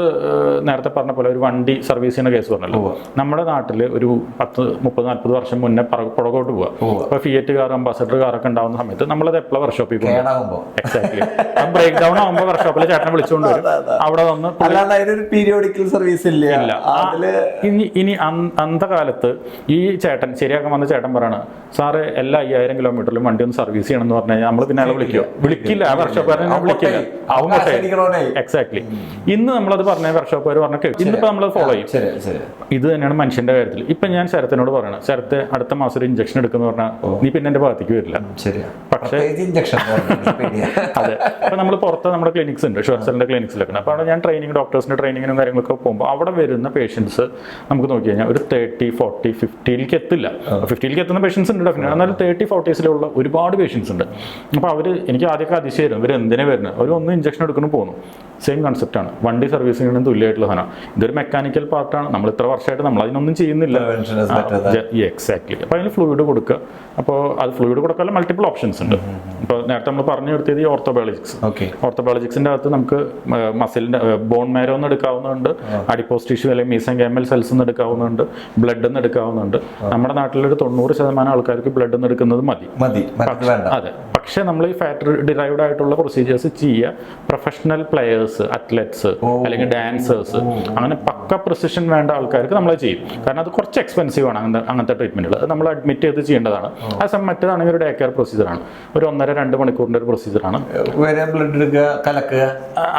നേരത്തെ പറഞ്ഞ പോലെ ഒരു വണ്ടി സർവീസ് ചെയ്യുന്ന കേസ് പറഞ്ഞല്ലോ നമ്മുടെ നാട്ടിൽ ഒരു പത്ത് മുപ്പത് നാൽപ്പത് വർഷം മുന്നേ പറ- പുറകോട്ട് പോവുക അപ്പോൾ ഫിയറ്റ് കാർ അംബാസഡർ കാറൊക്കെ ഉണ്ടാവുന്ന സമയത്ത് നമ്മളത് എപ്പോഴും വർക്ക്ഷോപ്പിൽ പോകും എക്സാക്ട് എക്സാക്ട്ലി ബ്രേക്ക് ഡൗൺ ആകുമ്പോൾ വർക്ക്ഷോപ്പിൽ ചേട്ടനെ വിളിച്ചുകൊണ്ട് വരും അവിടെ വന്ന് പീരിയോഡിക്കൽ സർവീസ് ഇല്ല. ഇനി ഇനി അന്തകാലത്ത് ഈ ചേട്ടൻ ശരിയാക്കാൻ വന്ന ചേട്ടൻ പറയാണ് സാറ് എല്ലാ അയ്യായിരം കിലോമീറ്ററിലും വണ്ടി ഒന്ന് സർവീസ് ചെയ്യണം എന്ന് പറഞ്ഞു കഴിഞ്ഞാൽ നമ്മൾ പിന്നെ അയാളെ വിളിക്കുമോ വിളിക്കില്ല. വർക്ക്ഷോപ്പുകാരനെ വിളിക്കില്ല. അവൻ. എക്സാക്ട്ലി ഇന്ന് നമ്മളത് പറഞ്ഞ വർക്ക്ഷോപ്പുകാർ പറഞ്ഞ കേൾക്കും ഇന്നിപ്പോ നമ്മൾ ഫോളോ ചെയ്യും. ഇത് തന്നെയാണ് മനുഷ്യന്റെ കാര്യത്തിൽ ഇപ്പൊ ഞാൻ ശരത്തിനോട് പറയണം ശരത്ത് അടുത്ത മാസം ഒരു ഇഞ്ചക്ഷൻ എടുക്കുന്ന പറഞ്ഞാൽ നീ പിന്നെ എന്റെ ഭാഗത്തേക്ക് വരില്ല. പക്ഷേ- അതെ. അപ്പൊ നമ്മൾ പുറത്ത് നമ്മുടെ ക്ലിനിക്സ് ഉണ്ട് ഷുവർസലിന്റെ ക്ലിനിക്സിലൊക്കെ അപ്പൊ അവിടെ ഞാൻ ട്രെയിനിങ് ഡോക്ടേഴ്സിന്റെ ട്രെയിനിങ്ങിനും കാര്യങ്ങളൊക്കെ പോകുമ്പോൾ അവിടെ വരുന്ന പേഷ്യൻസ് നമുക്ക് നോക്കി കഴിഞ്ഞാൽ ഒരു തേർട്ടി ഫോർട്ടി ഫിഫ്റ്റിയിലേക്ക് എത്തില്ല. ഫിഫ്റ്റിയിലേക്ക് എത്തുന്ന പേഷ്യൻസ് ഉണ്ട് ഡെഫിനറ്റ് എന്നാലും തേർട്ടി ഫോർട്ടീസിലുള്ള ഒരുപാട് പേഷ്യൻസ് ഉണ്ട്. അപ്പോൾ അവർ എനിക്ക് ആദ്യമൊക്കെ അതിശയം ഇവർ എന്തിനാ വരുന്നത് അവർ ഒന്ന് ഇഞ്ചക്ഷൻ എടുക്കുന്നു പോകുന്നു സെയിം കൺസെപ്റ്റാണ് വണ്ടി സർവീസിങ്ങിനും തുല്യമായിട്ടുള്ള സാധനം. ഇതൊരു മെക്കാനിക്കൽ പാർട്ടാണ് നമ്മൾ ഇത്ര വർഷമായിട്ട് നമ്മൾ അതിനൊന്നും ചെയ്യുന്നില്ല. എക്സാക്ട്ലി അപ്പോൾ അതിന് ഫ്ലൂയിഡ് കൊടുക്കുക. അപ്പോൾ അത് ഫ്ലൂയിഡ് കൊടുക്കാൻ മൾട്ടിപ്പിൾ ഓപ്ഷൻസ് ഉണ്ട്. ഇപ്പോൾ നേരത്തെ നമ്മൾ പറഞ്ഞു എടുത്തത് ഈ ഓർത്തോബയോളജിക്സ് ഓക്കെ ഓർത്തോബയോളജിക്സിന്റെ അകത്ത് നമുക്ക് മസിലിന്റെ ബോൺ മാരോ എന്ന് എടുക്കാവുന്നുണ്ട് അഡിപ്പോസ് ടിഷ്യൂ അല്ലെങ്കിൽ മീസൻ ഗാമൽ സെൽസ് എന്ന് എടുക്കാവുന്നുണ്ട് ബ്ലഡ് എന്ന് എടുക്കാവുന്നുണ്ട് നമ്മുടെ നാട്ടിലൊരു തൊണ്ണൂറ് ശതമാനം ആൾക്കാർക്ക് ബ്ലഡ് എന്ന് എടുക്കുന്നത് മതി. മതി. അതെ. പക്ഷെ നമ്മൾ ഈ ഫാറ്റ് ഡിറൈവ്ഡ് ആയിട്ടുള്ള പ്രൊസീജിയേഴ്സ് ചെയ്യുക. പ്രൊഫഷണൽ പ്ലെയേഴ്സ് അത്ലറ്റ്സ് അല്ലെങ്കിൽ ഡാൻസേഴ്സ് അങ്ങനെ പക്ക പ്രൊസിഷൻ വേണ്ട ആൾക്കാർക്ക് നമ്മൾ ചെയ്യും. കാരണം അത് കുറച്ച് എക്സ്പെൻസീവ് ആണ് അങ്ങനത്തെ അങ്ങനത്തെ ട്രീറ്റ്മെന്റുകൾ അത് നമ്മൾ അഡ്മിറ്റ് ചെയ്ത് ചെയ്യേണ്ടതാണ്. ആ സമയം മറ്റേതാണെങ്കിൽ ഒരു ഡേ കെയർ പ്രൊസീജിയറാണ് ഒരു ഒന്നര രണ്ട് മണിക്കൂറിന്റെ ഒരു പ്രൊസീജിയറാണ് ബ്ലഡ് എടുക്കുക കലക്കുക.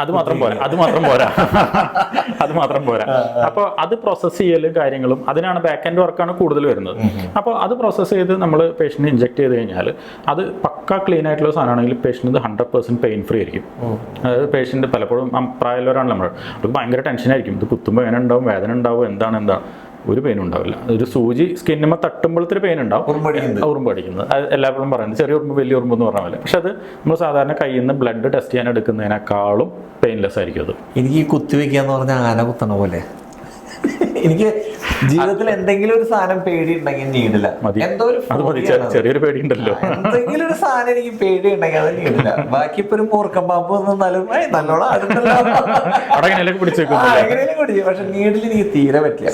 അത് മാത്രം പോരാ. അത് മാത്രം പോരാ. [laughs] അത് മാത്രം പോരാ. അപ്പോൾ അത് പ്രോസസ് ചെയ്യലും കാര്യങ്ങളും അതിനാണ് ബാക്ക് ആൻഡ് വർക്കാണ് കൂടുതൽ വരുന്നത്. അപ്പോൾ അത് പ്രോസസ്സ് ചെയ്ത് നമ്മൾ പേഷ്യന്റ് ഇഞ്ചെക്ട് ചെയ്ത് കഴിഞ്ഞാൽ അത് പക്ക ക്ലീൻ ആയിട്ടുള്ള സാധനമാണെങ്കിൽ patient hundred percent pain free ആയിരിക്കും. അതായത് പേഷ്യന്റ് പലപ്പോഴും പ്രായമുള്ളവരാണ് നമ്മൾ അവർക്ക് ഭയങ്കര ടെൻഷനായിരിക്കും ഇത് കുത്തുമ്പോൾ എങ്ങനെ ഉണ്ടാവും വേദന ഉണ്ടാവും എന്താണ് എന്താണ്. ഒരു പെയിൻ ഉണ്ടാവില്ല. ഒരു സൂചി സ്കിന്നുമ്പോൾ തട്ടുമ്പോഴത്തെ പെയിൻ ഉണ്ടാവും. ഉറുമ്പ് അടിക്കുന്നത് അത് എല്ലാവരും പറയുന്നത്. ചെറിയ ഉറുമ്പ് വലിയ ഉറുമ്പ് എന്ന് പറഞ്ഞ പോലെ. പക്ഷെ അത് നമ്മൾ സാധാരണ കയ്യിൽ നിന്ന് ബ്ലഡ് ടെസ്റ്റ് ചെയ്യാൻ എടുക്കുന്നതിനേക്കാളും പെയിൻലെസ് ആയിരിക്കും അത്. എനിക്ക് ഈ കുത്തിവെക്കുക എന്ന് പറഞ്ഞാൽ ആന കുത്തണ പോലെ. എനിക്ക് ജീവിതത്തിൽ എന്തെങ്കിലും ഒരു സാധനം പേടി ഉണ്ടെങ്കിൽ നീടില്ല എന്തോ ഒരു ചെറിയൊരു പേടി പേടിയുണ്ടല്ലോ എന്തെങ്കിലും ഒരു സാധനം എനിക്ക് പേടി ഉണ്ടെങ്കിൽ അത് നീടില്ല. ബാക്കി ഇപ്പൊ ഒരു മൂർക്കം പാമ്പ് നിന്നാലും നല്ലോണം അടുത്തല്ലോ എങ്ങനെയും പക്ഷെ നീഡിൽ എനിക്ക് തീരെ പറ്റില്ല.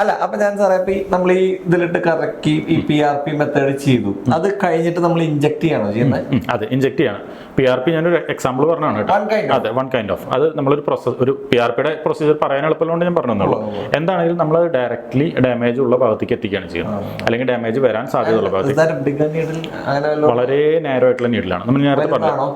അല്ല അപ്പൊ ഞാൻ സാറേ ഇപ്പൊ നമ്മൾ ഈ ഇതിലിട്ട് കറക്കി ഈ പി ആർ പി മെത്തേഡ് ചെയ്തു. അത് കഴിഞ്ഞിട്ട് നമ്മൾ ഇഞ്ചക്ട് ചെയ്യണോ ചെയ്യുന്നത് അതെ ഇഞ്ചക്ട് ചെയ്യാണ്. പി ആർ പി ഞാനൊരു എക്സാമ്പിൾ പറഞ്ഞാണ് കേട്ടോ. അതെ വൺ കൈൻഡ് ഓഫ് അത് നമ്മളൊരു പ്രോസസ് ഒരു പി ആർ പിയുടെ പ്രൊസീജിയർ പറയാൻ എളുപ്പമുള്ളതുകൊണ്ട് ഞാൻ പറഞ്ഞതെന്നുള്ളൂ. എന്താണെങ്കിലും നമ്മൾ ഡയറക്ട്ലി ഡാമേജ് ഉള്ള ഭാഗത്തേക്ക് എത്തിക്കുകയാണ് ചെയ്യുന്നത്. അല്ലെങ്കിൽ ഡാമേജ് വരാൻ സാധ്യതയുള്ള ഭാഗത്തേക്ക്. വളരെ നേരോ ആയിട്ടുള്ള നീഡിലാണ് നമ്മൾ നേരത്തെ പറഞ്ഞു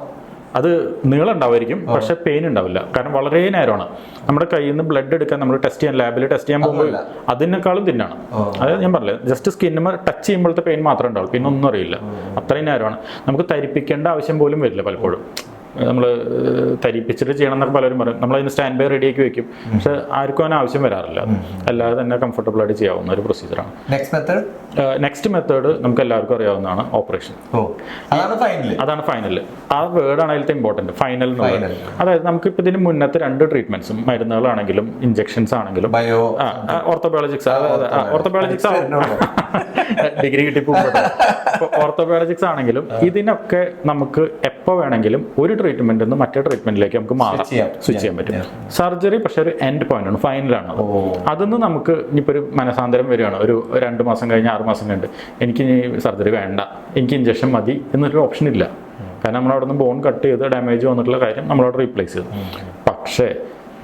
അത് നീളം ഉണ്ടാവുമായിരിക്കും പക്ഷെ പെയിൻ ഉണ്ടാവില്ല. കാരണം വളരെ നേരമാണ്. നമ്മുടെ കയ്യിൽ നിന്ന് ബ്ലഡ് എടുക്കാൻ നമ്മൾ ടെസ്റ്റ് ചെയ്യാൻ ലാബിൽ ടെസ്റ്റ് ചെയ്യാൻ പോകുമ്പോൾ അതിനേക്കാളും തിന്നാണ്. അതായത് ഞാൻ പറഞ്ഞില്ല ജസ്റ്റ് സ്കിന്നുമ ടച്ച് ചെയ്യുമ്പോഴത്തെ പെയിൻ മാത്രമേ ഉണ്ടാവുള്ളൂ. പിന്നെ ഒന്നും അറിയില്ല. അത്രയും നേരമാണ്. നമുക്ക് തരിപ്പിക്കേണ്ട ആവശ്യം പോലും വരില്ല പലപ്പോഴും. നമ്മൾ തരിപ്പിച്ചിട്ട് ചെയ്യണം എന്നൊക്കെ പലരും പറയും. നമ്മൾ അതിന് സ്റ്റാൻഡ് ബൈ റെഡിയാക്കി വെക്കും. പക്ഷെ ആർക്കും അതിന് ആവശ്യം വരാറില്ല. അല്ലാതെ തന്നെ കംഫർട്ടബിൾ ആയിട്ട് ചെയ്യാവുന്ന ഒരു പ്രൊസീജിയറാണ് നെക്സ്റ്റ് മെത്തേഡ് നെക്സ്റ്റ് മെത്തേഡ് നമുക്ക് എല്ലാവർക്കും അറിയാവുന്നതാണ് ഓപ്പറേഷൻ അതാണ് ഫൈനൽ ആ വേർഡ് ആണ് അതിലത്തെ ഇമ്പോർട്ടന്റ് ഫൈനൽ. അതായത് നമുക്ക് ഇപ്പൊ ഇതിന് മുന്നത്തെ രണ്ട് ട്രീറ്റ്മെന്റ്സും മരുന്നുകളാണെങ്കിലും ഇഞ്ചക്ഷൻസ് ആണെങ്കിലും. ബയോ ഓർത്തോബയോളജിക്സ് ഓർത്തോബയോളജിക്സ് ഡിഗ്രി കിട്ടിപ്പോ ഓർത്തോബയോളജിക്സ് ആണെങ്കിലും ഇതിനൊക്കെ നമുക്ക് എപ്പോ വേണമെങ്കിലും ഒരു ട്രീറ്റ്മെന്റ് നിന്ന് മറ്റേ ട്രീറ്റ്മെന്റിലേക്ക് നമുക്ക് മാറാം. സ്വിച്ച് ചെയ്യാൻ പറ്റും. സർജറി പക്ഷെ ഒരു എൻഡ് പോയിന്റ് ആണ് ഫൈനലാണ് അത് അതിന്ന് നമുക്ക് ഇനിയിപ്പോൾ ഒരു മനസാന്തരം വരികയാണ്. ഒരു രണ്ട് മാസം കഴിഞ്ഞ് ആറ് മാസം കഴിഞ്ഞ് എനിക്ക് ഇനി സർജറി വേണ്ട. എനിക്ക് ഇഞ്ചക്ഷൻ മതി എന്നൊരു ഓപ്ഷൻ ഇല്ല. കാരണം നമ്മൾ അവിടെ നിന്ന് ബോൺ കട്ട് ചെയ്ത് ഡാമേജ് വന്നിട്ടുള്ള കാര്യം നമ്മളവിടെ റീപ്ലേസ് ചെയ്തു. പക്ഷേ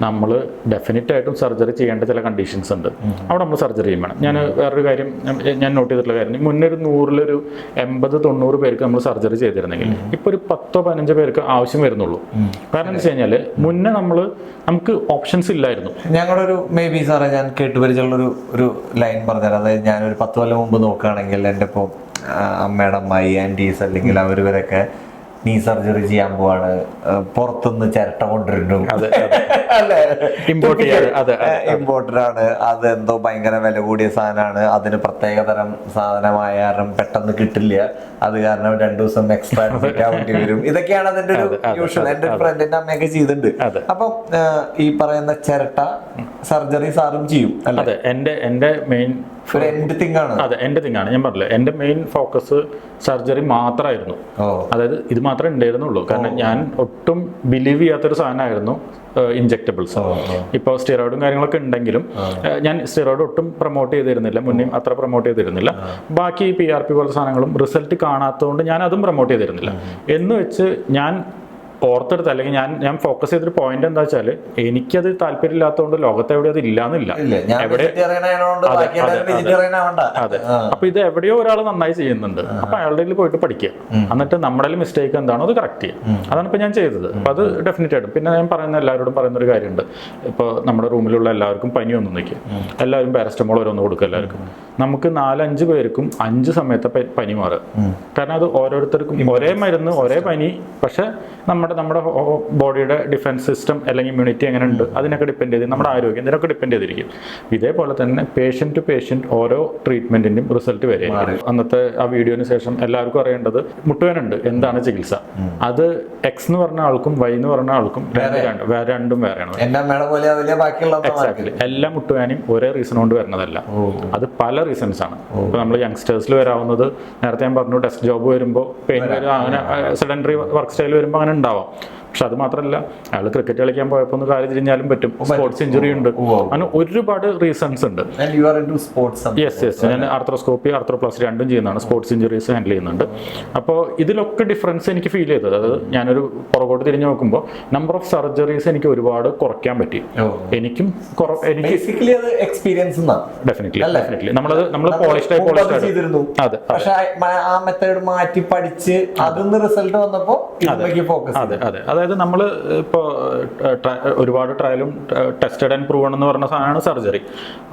നമ്മൾ ഡെഫിനറ്റ് ആയിട്ടും സർജറി ചെയ്യേണ്ട ചില കണ്ടീഷൻസ് ഉണ്ട്. അവിടെ നമ്മൾ സർജറി ചെയ്യും വേണം. ഞാൻ വേറൊരു കാര്യം ഞാൻ- നോട്ട് ചെയ്തിട്ടുള്ള കാര്യം. മുന്നേ ഒരു നൂറിലൊരു എൺപത് തൊണ്ണൂറ് പേർക്ക് നമ്മൾ സർജറി ചെയ്തിരുന്നെങ്കിൽ ഇപ്പോൾ ഒരു പത്തോ പതിനഞ്ചോ പേർക്ക് ആവശ്യം വരുന്നുള്ളൂ. കാരണം എന്ന് വെച്ച് കഴിഞ്ഞാൽ മുന്നേ നമ്മൾ നമുക്ക് ഓപ്ഷൻസ് ഇല്ലായിരുന്നു. ഞങ്ങളുടെ ഒരു മേ ബി സാറേ ഞാൻ കേട്ടുപരിച്ചുള്ളൊരു ഒരു ഒരു ലൈൻ പറഞ്ഞുതരാം. അതായത് ഞാനൊരു ഒരു പത്ത് കൊല്ലം മുമ്പ് നോക്കുകയാണെങ്കിൽ എന്റെ ഇപ്പോൾ അമ്മയുടെ അമ്മായി ആന്റീസ് അല്ലെങ്കിൽ അവരിവരൊക്കെ നീ സർജറി ചെയ്യാൻ പോവാണ്. പുറത്തുനിന്ന് ചിരട്ട കൊണ്ടുവരുന്നു അല്ലേ? ഇമ്പോർട്ടഡ് ആണ്. അത് എന്തോ ഭയങ്കര വില കൂടിയ സാധനമാണ്. അതിന് പ്രത്യേക തരം സാധനമായ കാരണം പെട്ടെന്ന് കിട്ടില്ല. അത് കാരണം രണ്ടു ദിവസം എക്സ്ട്രാ ആവേണ്ടി വരും. ഇതൊക്കെയാണ് അതിന്റെ ഒരു യൂഷ്വൽ എന്റെ ഫ്രണ്ടിന്റെ അമ്മയൊക്കെ ചെയ്തിട്ടുണ്ട്. അപ്പം ഈ പറയുന്ന ചിരട്ട സർജറി സാറും ചെയ്യും അല്ലെ? എന്റെ എന്റെ മെയിൻ ഒരു എന്റെ തിങ് ആണ്. അതെ ഞാൻ പറഞ്ഞില്ല എന്റെ മെയിൻ ഫോക്കസ് സർജറി മാത്രമായിരുന്നു. അതായത് ഇത് മാത്രമേ ഉണ്ടായിരുന്നുള്ളൂ. കാരണം ഞാൻ ഒട്ടും ബിലീവ് ചെയ്യാത്തൊരു സാധനമായിരുന്നു ഇഞ്ചക്റ്റബിൾസ് ഇപ്പോൾ സ്റ്റിറോയിഡും കാര്യങ്ങളൊക്കെ ഉണ്ടെങ്കിലും ഞാൻ സ്റ്റിറോയിഡ് ഒട്ടും പ്രൊമോട്ട് ചെയ്തിരുന്നില്ല. മുന്നേ അത്ര പ്രൊമോട്ട് ചെയ്തിരുന്നില്ല. ബാക്കി പി ആർ പി പോലത്തെ സാധനങ്ങളും റിസൾട്ട് കാണാത്തതുകൊണ്ട് ഞാൻ അതും പ്രൊമോട്ട് ചെയ്തിരുന്നില്ല. എന്ന് വെച്ച് ഞാൻ ഓർത്തെടുത്ത് അല്ലെങ്കിൽ ഞാൻ ഞാൻ ഫോക്കസ് ചെയ്തൊരു പോയിന്റ് എന്താ വെച്ചാൽ എനിക്കത് താല്പര്യമില്ലാത്തതുകൊണ്ട് ലോകത്ത് എവിടെ അത് ഇല്ലാന്നില്ല. എവിടെ അതെ, അപ്പൊ ഇത് എവിടെയോ ഒരാൾ നന്നായി ചെയ്യുന്നുണ്ട്. അപ്പൊ അയാളുടെ പോയിട്ട് പഠിക്കുക. എന്നിട്ട് നമ്മുടെ മിസ്റ്റേക്ക് എന്താണോ അത് കറക്റ്റ് ചെയ്യുക. അതാണ് ഇപ്പൊ ഞാൻ ചെയ്തത്. അപ്പൊ അത് ഡെഫിനറ്റ് ആയിട്ടും. പിന്നെ ഞാൻ പറയുന്ന എല്ലാവരോടും പറയുന്ന ഒരു കാര്യമുണ്ട്. ഇപ്പൊ നമ്മുടെ റൂമിലുള്ള എല്ലാവർക്കും പനി ഒന്നും നിൽക്കും എല്ലാവരും പാരസ്റ്റമോൾ ഓരോന്ന് കൊടുക്കുക എല്ലാവർക്കും. നമുക്ക് നാലഞ്ച് പേർക്കും അഞ്ച് സമയത്തെ പനി മാറുക. കാരണം അത് ഓരോരുത്തർക്കും ഒരേ മരുന്ന് ഒരേ പനി പക്ഷെ നമ്മുടെ നമ്മുടെ ബോഡിയുടെ ഡിഫൻസ് സിസ്റ്റം അല്ലെങ്കിൽ ഇമ്മ്യൂണിറ്റി എങ്ങനെ ഉണ്ട് അതിനൊക്കെ ഡിപ്പെൻഡ് ചെയ്ത് നമ്മുടെ ആരോഗ്യം ഇതിനൊക്കെ ഡിപ്പെൻഡ് ചെയ്തിരിക്കും. ഇതേപോലെ തന്നെ പേഷ്യന്റ് ടു പേഷ്യന്റ് ഓരോ ട്രീറ്റ്മെന്റിന്റെയും റിസൾട്ട് വരെ അന്നത്തെ ആ വീഡിയോന് ശേഷം എല്ലാവർക്കും അറിയേണ്ടത് മുട്ടുവേനുണ്ട് എന്താണ് ചികിത്സ? അത് എക്സ് എന്ന് പറഞ്ഞ ആൾക്കും വൈ എന്ന് പറഞ്ഞ ആൾക്കും വേറെ. രണ്ട് വേറെയാണ്. എല്ലാ മുട്ടുവേനയും ഒരേ റീസൺ കൊണ്ട് വരുന്നതല്ല. അത് പല റീസൺസ് ആണ്. ഇപ്പൊ നമ്മൾ യങ്സ്റ്റേഴ്സിൽ വരാവുന്നത് നേരത്തെ ഞാൻ പറഞ്ഞു ഡെസ്ക് ജോബ് വരുമ്പോൾ പെയിൻ വരും. അങ്ങനെ സെഡൻഡറി വർക്ക് സ്റ്റൈൽ വരുമ്പോൾ അങ്ങനെ ഉണ്ടാവാം. 어? പക്ഷെ അത് മാത്രമല്ല അയാൾ ക്രിക്കറ്റ് കളിക്കാൻ പോയപ്പോ ഒന്ന് കാര്യം തിരിഞ്ഞാലും പറ്റും. സ്പോർട്സ് ഇഞ്ചുറി ഉണ്ട്. അങ്ങനെ ഒരുപാട് റീസൺസ് ഉണ്ട്. യെസ് യെസ് ഞാൻ ആർത്രോസ്കോപ്പി ആർത്തോപ്ലാസ്റ്റി രണ്ടും ചെയ്യുന്നതാണ്. സ്പോർട്സ് ഇഞ്ചുറീസ് ഹാൻഡിൽ ചെയ്യുന്നുണ്ട്. അപ്പോൾ ഇതിലൊക്കെ ഡിഫറൻസ് എനിക്ക് ഫീൽ ചെയ്തത്. അതായത് ഞാനൊരു പുറകോട്ട് തിരിഞ്ഞു നോക്കുമ്പോൾ നമ്പർ ഓഫ് സർജറീസ് എനിക്ക് ഒരുപാട് കുറയ്ക്കാൻ പറ്റി. എനിക്കും എനിക്ക് എക്സ്പീരിയൻസ് ഡെഫിനറ്റ്ലി? ഡെഫിനറ്റ്ലി നമ്മളത് നമ്മൾ പോളിഷ്ഡ് പോളിഷ്ഡ് ചെയ്തിരുന്നു. അതെ പക്ഷെ ആ മെത്തേഡ് മാറ്റി പഠിച്ച് അതിന്ന് റിസൾട്ട് വന്നപ്പോൾ അതെ. അതെ. അതായത് നമ്മൾ ഇപ്പോൾ ഒരുപാട് ട്രയലും ടെസ്റ്റഡ് ആൻഡ് പ്രൂവൺ എന്ന് പറഞ്ഞ സാധനമാണ് സർജറി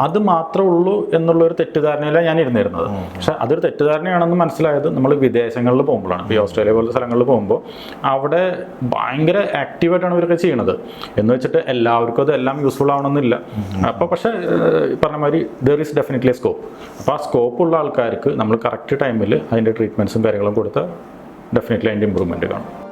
അത് മാത്രമേ ഉള്ളൂ എന്നുള്ള ഒരു തെറ്റിദ്ധാരണയിലാണ് ഞാൻ ഇരുന്നിരുന്നത്. പക്ഷെ അതൊരു തെറ്റിദ്ധാരണയാണെന്ന് മനസ്സിലായത് നമ്മൾ വിദേശങ്ങളിൽ പോകുമ്പോഴാണ്. ഇപ്പോൾ ഈ ഓസ്ട്രേലിയ പോലത്തെ സ്ഥലങ്ങളിൽ പോകുമ്പോൾ അവിടെ ഭയങ്കര ആക്റ്റീവായിട്ടാണ് ഇവരൊക്കെ ചെയ്യണത്. എന്ന് വെച്ചിട്ട് എല്ലാവർക്കും അത് എല്ലാം യൂസ്ഫുൾ ആവണമെന്നില്ല അപ്പോൾ പക്ഷെ പറഞ്ഞ മാതിരി ദർ ഈസ് ഡെഫിനറ്റ്ലി സ്കോപ്പ് അപ്പോൾ ആ സ്കോപ്പ് ഉള്ള ആൾക്കാർക്ക് നമ്മൾ കറക്റ്റ് ടൈമിൽ അതിന്റെ ട്രീറ്റ്മെന്റ്സും കാര്യങ്ങളും കൊടുത്ത് ഡെഫിനറ്റ്ലി അതിന്റെ ഇമ്പ്രൂവ്മെന്റ് കാണും.